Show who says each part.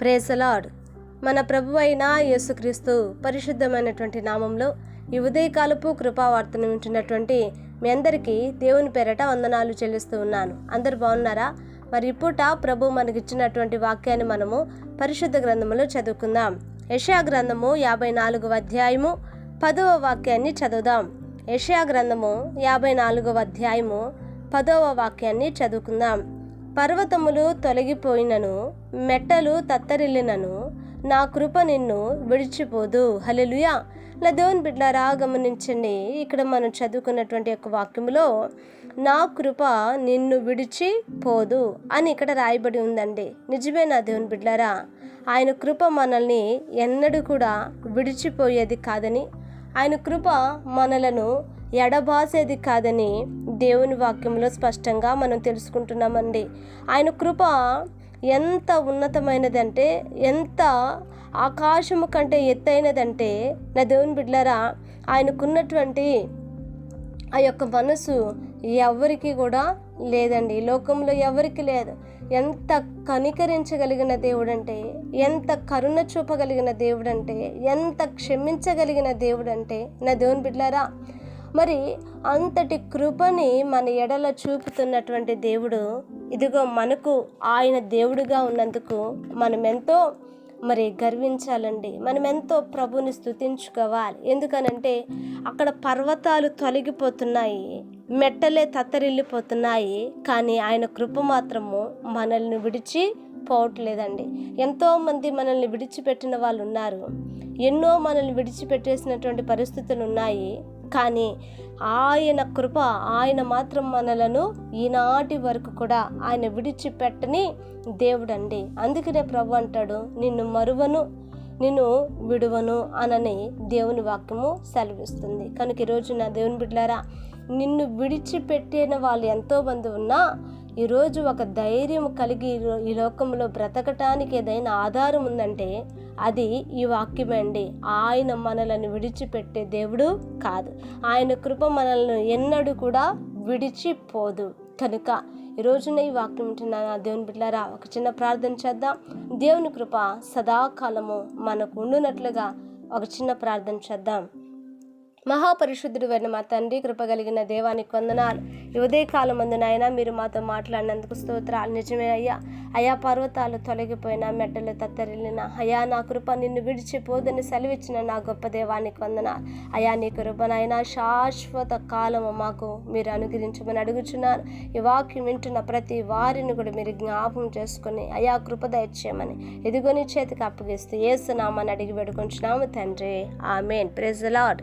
Speaker 1: Praise the Lord. మన ప్రభు అయిన యేసుక్రీస్తు పరిశుద్ధమైనటువంటి నామంలో ఈ ఉదయకాలపు కృపావార్తను వింటున్నటువంటి మీ అందరికీ దేవుని పేరట వందనాలు చెల్లిస్తూ ఉన్నాను. అందరు బాగున్నారా? మరి ఇప్పుట ప్రభు మనకిచ్చినటువంటి వాక్యాన్ని మనము పరిశుద్ధ గ్రంథములో చదువుకుందాం. యషయా గ్రంథము యాభై నాలుగవ అధ్యాయము పదవ వాక్యాన్ని చదువుదాం. యషయా గ్రంథము యాభై నాలుగవ అధ్యాయము పదవ వాక్యాన్ని చదువుకుందాం. పర్వతములు తొలగిపోయినను మెట్టలు తత్తరిల్లినను నా కృప నిన్ను విడిచిపోదు. హలెలుయా నా దేవుని బిడ్డలారా గమనించండి. ఇక్కడ మనం చదువుకున్నటువంటి యొక్క వాక్యములో నా కృప నిన్ను విడిచి పోదు అని ఇక్కడ రాయబడి ఉందండి. నిజమే నా దేవుని బిడ్డలారా ఆయన కృప మనల్ని ఎన్నడూ కూడా విడిచిపోయేది కాదని ఆయన కృప మనలను ఎడబాసేది కాదని దేవుని వాక్యంలో స్పష్టంగా మనం తెలుసుకుంటున్నామండి. ఆయన కృప ఎంత ఉన్నతమైనదంటే ఎంత ఆకాశము కంటే ఎత్తైనదంటే నా దేవుని బిడ్డలారా ఆయనకున్నటువంటి ఆ యొక్క మనసు ఎవరికి కూడా లేదండి. లోకంలో ఎవరికి లేదు. ఎంత కనికరించగలిగిన దేవుడంటే ఎంత కరుణ చూపగలిగిన దేవుడంటే ఎంత క్షమించగలిగిన దేవుడంటే నా దేవుని బిడ్డలారా మరి అంతటి కృపని మన ఎడల చూపుతున్నటువంటి దేవుడు ఇదిగో మనకు ఆయన దేవుడుగా ఉన్నందుకు మనం ఎంతో మరి గర్వించాలండి. మనం ఎంతో ప్రభుని స్తుతించుకోవాలి. ఎందుకనంటే అక్కడ పర్వతాలు తొలగిపోతున్నాయి మెట్టలే తత్తరిల్లిపోతున్నాయి కానీ ఆయన కృప మాత్రము మనల్ని విడిచి పోవట్లేదండి. ఎంతోమంది మనల్ని విడిచిపెట్టిన వాళ్ళు ఉన్నారు ఎన్నో మనల్ని విడిచిపెట్టేసినటువంటి పరిస్థితులు ఉన్నాయి కానీ ఆయన కృప ఆయన మాత్రం మనలను ఈనాటి వరకు కూడా ఆయన విడిచిపెట్టని దేవుడండి. అందుకనే ప్రభు అంటాడు నిన్ను మరువను నిన్ను విడువను అనని దేవుని వాక్యము సెలవిస్తుంది. కనుక ఈరోజు నా దేవుని బిడ్డారా నిన్ను విడిచిపెట్టిన వాళ్ళు ఎంతోమంది ఉన్నా ఈరోజు ఒక ధైర్యం కలిగి ఈ లో- ఈ లోకంలో బ్రతకటానికి ఏదైనా ఆధారం ఉందంటే అది ఈ వాక్యం అండి. ఆయన మనలను విడిచిపెట్టే దేవుడు కాదు. ఆయన కృప మనల్ని ఎన్నడూ కూడా విడిచిపోదు. కనుక ఈ రోజున ఈ వాక్యం వింటున్నాను దేవుని బిడ్డారా ఒక చిన్న ప్రార్థన చేద్దాం. దేవుని కృప సదాకాలము మనకు ఉండునట్లుగా ఒక చిన్న ప్రార్థన చేద్దాం. మహాపరిశుద్ధుడు అయిన మా తండ్రి కృప కలిగిన దేవానికి వందనాలు. ఈ ఉదయకాలం మందు మీరు మాతో మాట్లాడినందుకు స్తోత్రాలు. నిజమే అయ్యా. అయా పర్వతాలు తొలగిపోయిన మెట్టలు తత్తరిల్లిన అయా నా కృప నిన్ను విడిచిపోదని సెలవిచ్చిన నా గొప్ప దేవానికి వందనాలు. అయా నీ కృపనైనా శాశ్వత కాలము మాకు మీరు అనుగ్రహించమని అడుగుచున్నాను. ఈ వాక్యం వింటున్న ప్రతి వారిని కూడా మీరు జ్ఞాపం చేసుకుని అయా కృప దయచేయమని ఎదుగుని చేతికి అప్పగిస్తూ ఏసునామని అడిగి పెడుకుంటున్నాము తండ్రి. ఆమెన్. Praise lord